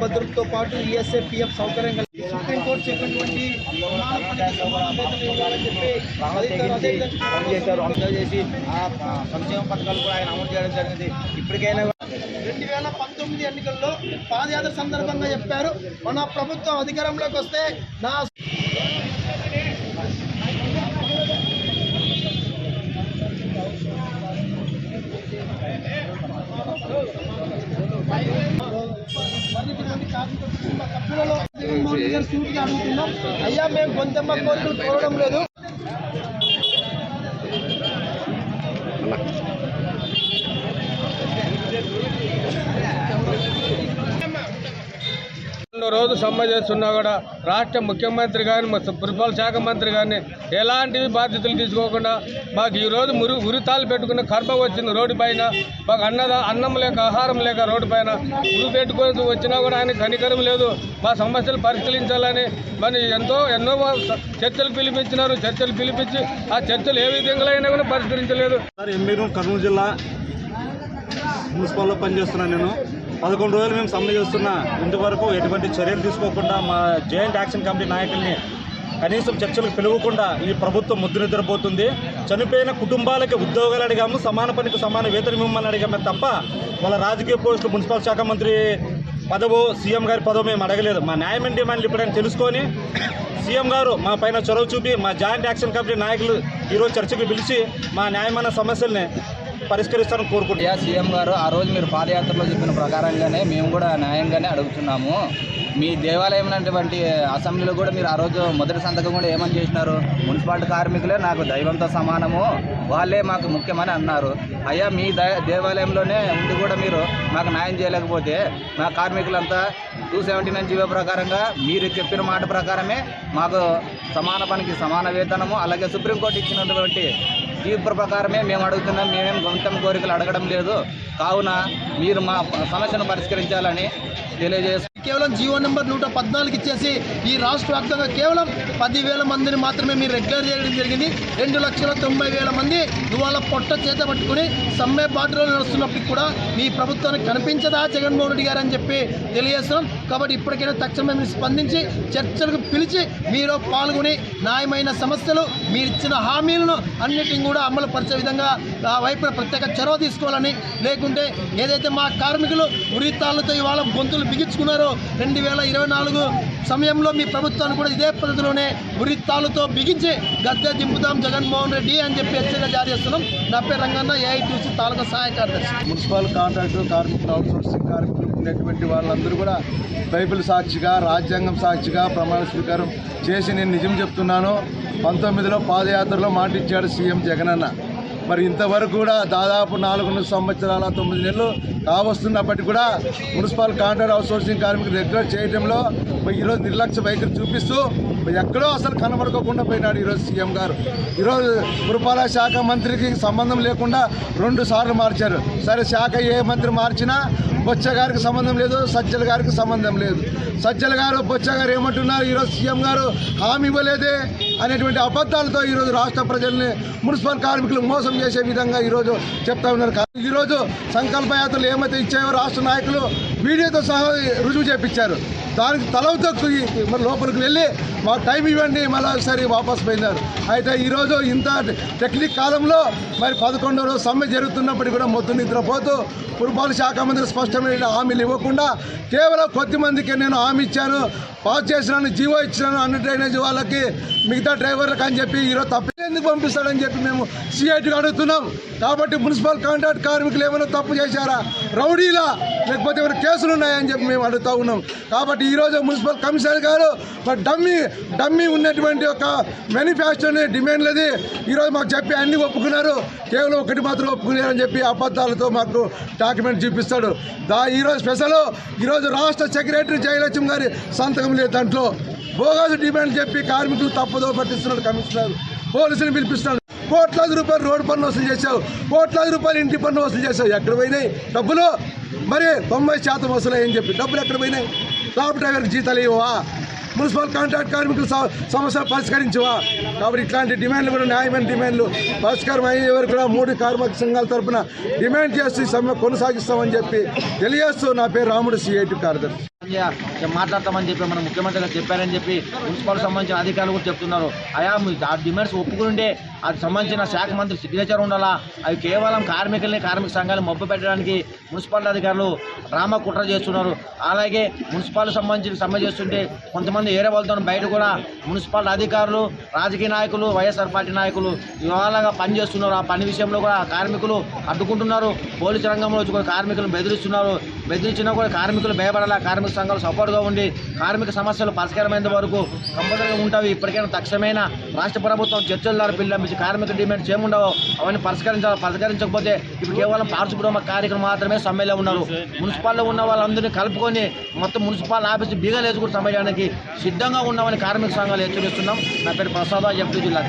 భద్రతతో పాటు ESI PF సౌకర్యం కలిగి సుప్రీంకోర్టు చెప్పినటువంటి ఇవ్వాలని చెప్పి చేశారు అమలు చేసి ఆ సంక్షేమ పథకాలు కూడా ఆయన అమలు చేయడం జరిగింది. ఇప్పటికైనా రెండు వేల పంతొమ్మిది ఎన్నికల్లో పాదయాత్ర సందర్భంగా చెప్పారు. మన ప్రభుత్వం అధికారంలోకి వస్తే నా సభ్యులలో జగన్మోహన్ రెడ్డి గారు సూటిగా అడుగుతున్నాం అయ్యా మేము గొంతెమ్మ కోరికలు కోరడం లేదు. రెండో రోజు సమ్మె చేస్తున్నా కూడా రాష్ట్ర ముఖ్యమంత్రి కానీ మా పురపాలక శాఖ మంత్రి కానీ ఎలాంటివి బాధ్యతలు తీసుకోకుండా మాకు ఈ రోజు మురు ఉరితాలు పెట్టుకున్న కర్మ వచ్చింది రోడ్డు పైన. మాకు అన్నద అన్నం లేక ఆహారం లేక రోడ్డు పైన. ఉరి పెట్టుకొని వచ్చినా కూడా ఆయన కనికరం లేదు. మా సమస్యలు పరిశీలించాలని మరి ఎంతో ఎన్నో చర్చలు పిలిపించినారు. చర్చలు పిలిపించి ఆ చర్చలు ఏ విధంగా అయినా కూడా పరిష్కరించలేదు. సార్ ఎంబీనూరు కర్నూలు జిల్లా మున్సిపల్లో పనిచేస్తున్నాను నేను. పదకొండు రోజులు మేము సమ్మె చేస్తున్నా. ఇంతవరకు ఎటువంటి చర్యలు తీసుకోకుండా మా జాయింట్ యాక్షన్ కమిటీ నాయకుల్ని కనీసం చర్చలకు పిలవకుండా ఈ ప్రభుత్వం ముద్దు నిద్రపోతుంది. చనిపోయిన కుటుంబాలకి ఉద్యోగాలు అడిగాము సమాన పనికి సమాన వేతనం ఇవ్వమని అడిగామే తప్ప వాళ్ళ రాజకీయ పోస్టులు మున్సిపల్ శాఖ మంత్రి పదవు సీఎం గారి పదవి మేము అడగలేదు. మా న్యాయమైన డిమాండ్లు ఇప్పుడైనా తెలుసుకొని సీఎం గారు మా పైన చొరవ చూపి మా జాయింట్ యాక్షన్ కమిటీ నాయకులు ఈరోజు చర్చకు పిలిచి మా న్యాయమైన సమస్యల్ని పరిష్కరిస్తారని కోరుకుంటున్నాను సీఎం గారు ఆ రోజు మీరు పాదయాత్రలో చెప్పిన ప్రకారంగానే మేము కూడా న్యాయంగానే అడుగుతున్నాము. మీ దేవాలయం ఉన్నటువంటి అసెంబ్లీలో కూడా మీరు ఆ రోజు మొదటి సంతకం కూడా ఏమని చేసినారు? మున్సిపాలిటీ కార్మికులే నాకు దైవంతో సమానము వాళ్ళే మాకు ముఖ్యమని అన్నారు. అయ్యా మీ దేవాలయంలోనే ఉండి కూడా మీరు మాకు న్యాయం చేయలేకపోతే మా కార్మికులంతా టూ సెవెంటీ నైన్ జీవో ప్రకారంగా మీరు చెప్పిన మాట ప్రకారమే మాకు సమాన పనికి సమాన వేతనము అలాగే సుప్రీంకోర్టు ఇచ్చినటువంటి తీర్పు ప్రకారమే మేము అడుగుతున్నాం మేమేం గొంతం కోరికలు అడగడం లేదు. కావున మీరు మా సమస్యను పరిష్కరించాలని తెలియజేస్తున్నాం కేవలం జీవో నెంబర్ నూట పద్నాలుగు ఇచ్చేసి ఈ రాష్ట్ర వ్యాప్తంగా కేవలం పదివేల మందిని మాత్రమే మీరు రెగ్యులర్ చేయడం జరిగింది. రెండు లక్షల తొంభై వేల మంది ఇవాళ పొట్ట చేత పట్టుకుని సమ్మె బాటలో నడుస్తున్నప్పటికి కూడా మీ ప్రభుత్వానికి కనిపించదా జగన్మోహన్ రెడ్డి గారు అని చెప్పి తెలియజేస్తున్నాం. కాబట్టి ఇప్పటికైనా తక్షణమే మీరు స్పందించి చర్చలకు పిలిచి మీరు పాల్గొని న్యాయమైన సమస్యలు మీరు ఇచ్చిన హామీలను అన్నిటిని కూడా అమలు పరిచే విధంగా ఆ వైపున ప్రత్యేక చొరవ తీసుకోవాలని లేకుంటే ఏదైతే మా కార్మికులు ఉరితాళ్ళతో ఇవాళ గొంతులు బిగించుకున్నారో రెండు వేల ఇరవై నాలుగు సమయంలో మీ ప్రభుత్వాన్ని కూడా ఇదే పద్ధతిలోనే ఉరిత్తాలతో బిగించి గద్దె దింపుదాం జగన్మోహన్ రెడ్డి అని చెప్పి హెచ్చరిక జారీ చేస్తున్నాం. నా పేరు రంగన్న ఏఐటీసీ తాలూకా సహాయ కార్యదర్శి. మున్సిపల్ కాంట్రాక్టర్ కార్మికులు అవుట్సోర్సింగ్ కార్మికులు ఉన్నటువంటి వాళ్ళందరూ కూడా బైబిల్ సాక్షిగా రాజ్యాంగం సాక్షిగా ప్రమాణ స్వీకారం చేసి నేను నిజం చెప్తున్నాను. పంతొమ్మిదిలో పాదయాత్రలో మాటిచ్చాడు సీఎం జగనన్న. మరి ఇంతవరకు కూడా దాదాపు నాలుగున్నర సంవత్సరాల తొమ్మిది నెలలు కావస్తున్నప్పటికీ కూడా మున్సిపల్ కాంట్రాక్ట్ అవుట్సోర్సింగ్ కార్మికులు రెగ్యులర్ చేయడంలో ఈరోజు నిర్లక్ష్య వైఖరి చూపిస్తూ ఎక్కడో అసలు కనబడకుండా పోయినాడు ఈరోజు సీఎం గారు. ఈరోజు పురపాలక శాఖ మంత్రికి సంబంధం లేకుండా రెండు సార్లు మార్చారు. సరే శాఖ ఏ మంత్రి మార్చినా బొచ్చ గారికి సంబంధం లేదు సజ్జల గారికి సంబంధం లేదు. సజ్జల గారు బొచ్చ గారు ఏమంటున్నారు? ఈరోజు సీఎం గారు హామీ ఇవ్వలేదే. అనేటువంటి అబద్ధాలతో ఈరోజు రాష్ట్ర ప్రజల్ని మున్సిపల్ కార్మికులు మోసం చేసే విధంగా ఈరోజు చెప్తా ఉన్నారు. ఈరోజు సంకల్పయాత్రలు ఏమైతే ఇచ్చాయో రాష్ట్ర నాయకులు వీడియోతో సహా రుజువు చేపించారు. దానికి తలవుతో మరి లోపలికి వెళ్ళి మాకు టైం ఇవ్వండి మళ్ళీ ఒకసారి వాపస్ పోయినారు అయితే ఈరోజు ఇంత టెక్నిక్ కాలంలో మరి పదకొండో రోజు సమ్మె జరుగుతున్నప్పటికీ కూడా మొత్తం నిద్రపోతూ పురపాలక శాఖ మంత్రి స్పష్టమైన హామీలు ఇవ్వకుండా కేవలం కొద్ది మందికి నేను హామీ ఇచ్చాను. పాస్ చేసినాను జీవో ఇచ్చినాను అన్ని డ్రైనేజ్ వాళ్ళకి మిగతా డ్రైవర్లకు అని చెప్పి ఈరోజు తప్పు ఎందుకు పంపిస్తాడని చెప్పి మేము సిఐటికి అడుగుతున్నాం. కాబట్టి మున్సిపల్ కాంట్రాక్ట్ కార్మికులు ఏమైనా తప్పు చేశారా? రౌడీలా? లేకపోతే ఏమైనా కేసులు ఉన్నాయని చెప్పి మేము అడుగుతా ఉన్నాం. కాబట్టి ఈరోజు మున్సిపల్ కమిషనర్ గారు మరి డమ్మీ డమ్మీ ఉన్నటువంటి ఒక మేనిఫెస్టోని డిమాండ్లది ఈరోజు మాకు చెప్పి అన్ని ఒప్పుకున్నారు. కేవలం ఒకటి మాత్రం ఒప్పుకున్నారని చెప్పి అబద్ధాలతో మాకు డాక్యుమెంట్ చూపిస్తాడు. దా ఈరోజు స్పెషల్ ఈరోజు రాష్ట్ర సెక్రటరీ జయలక్ష్మి గారి సంతకం లేదు దాంట్లో. బోగాసు డిమాండ్ చెప్పి కార్మికులు తప్పదో పట్టిస్తున్నాడు కమిషనర్. పోలీసులు పిలిపిస్తున్నాడు. కోట్లాది రూపాయలు రోడ్డు పన్ను వసూలు చేశావు. కోట్లాది రూపాయలు ఇంటి పన్ను వసూలు చేశావు. ఎక్కడ పోయినాయి? డబ్బులు? మరి తొంభై శాతం వసూలయ్యని చెప్పి. డబ్బులు ఎక్కడ పోయినాయి? లాబ్ డ్రైవర్కి జీతాలు ఇవ్వవా? మున్సిపల్ కాంట్రాక్ట్ కార్మికులు సమస్యలు పరిష్కరించవా? కాబట్టి ఇట్లాంటి డిమాండ్లు కూడా న్యాయమైన డిమాండ్లు. పరిష్కారం అయ్యే వరకు కూడా మూడు కార్మిక సంఘాల తరపున డిమాండ్ చేస్తూ ఈ సమ్మె కొనసాగిస్తామని చెప్పి తెలియజేస్తూ నా పేరు రాముడు సిఐటి కార్యదర్శి. మాట్లాడతామని చెప్పి మన ముఖ్యమంత్రి గారు చెప్పారని చెప్పి మున్సిపల్ సంబంధించిన అధికారులు కూడా చెప్తున్నారు. అయా ఆ డిమాండ్స్ ఒప్పుకుంటే అది సంబంధించిన శాఖ మంత్రి సిగ్నేచర్ ఉండాలా? అవి కేవలం కార్మికుల్ని కార్మిక సంఘాలు మబ్బు పెట్టడానికి మున్సిపాలిటీ అధికారులు డ్రామా కుట్ర చేస్తున్నారు. అలాగే మున్సిపాల్ సంబంధించిన సమ్మె చేస్తుంటే కొంతమంది ఏరే వాళ్ళతో బయట కూడా మున్సిపాలిటీ అధికారులు రాజకీయ నాయకులు వైఎస్ఆర్ పార్టీ నాయకులు ఇవాళగా పనిచేస్తున్నారు ఆ పని విషయంలో కూడా కార్మికులు అడ్డుకుంటున్నారు. పోలీసు రంగంలో వచ్చి కూడా కార్మికులను బెదిరిస్తున్నారు. బెదిరించినా కూడా కార్మికులు భయపడాలా? కార్మిక సంఘాలు సపోర్ట్గా ఉండి కార్మిక సమస్యలు పరిష్కారమైన వరకు కంపల్సరీగా ఉంటాయి. ఇప్పటికైనా తక్షణమైన రాష్ట్ర ప్రభుత్వం చర్చల ద్వారా పిల్లపించి కార్మిక డిమాండ్స్ ఏముండవో అవన్నీ పరిష్కరించాలి. పరిష్కరించకపోతే ఇప్పుడు కేవలం పార్చుకుటుంబ కార్యక్రమం మాత్రమే సమ్మెలో ఉన్నారు మున్సిపాల్లో ఉన్న వాళ్ళందరినీ కలుపుకొని మొత్తం మున్సిపల్ ఆఫీస్ బీగలేసి కూడా సమ్మె చేయడానికి సిద్ధంగా ఉన్నామని కార్మిక సంఘాలు హెచ్చరిస్తున్నాం. నా పేరు ప్రసాద్ ఎంపీ జిల్లా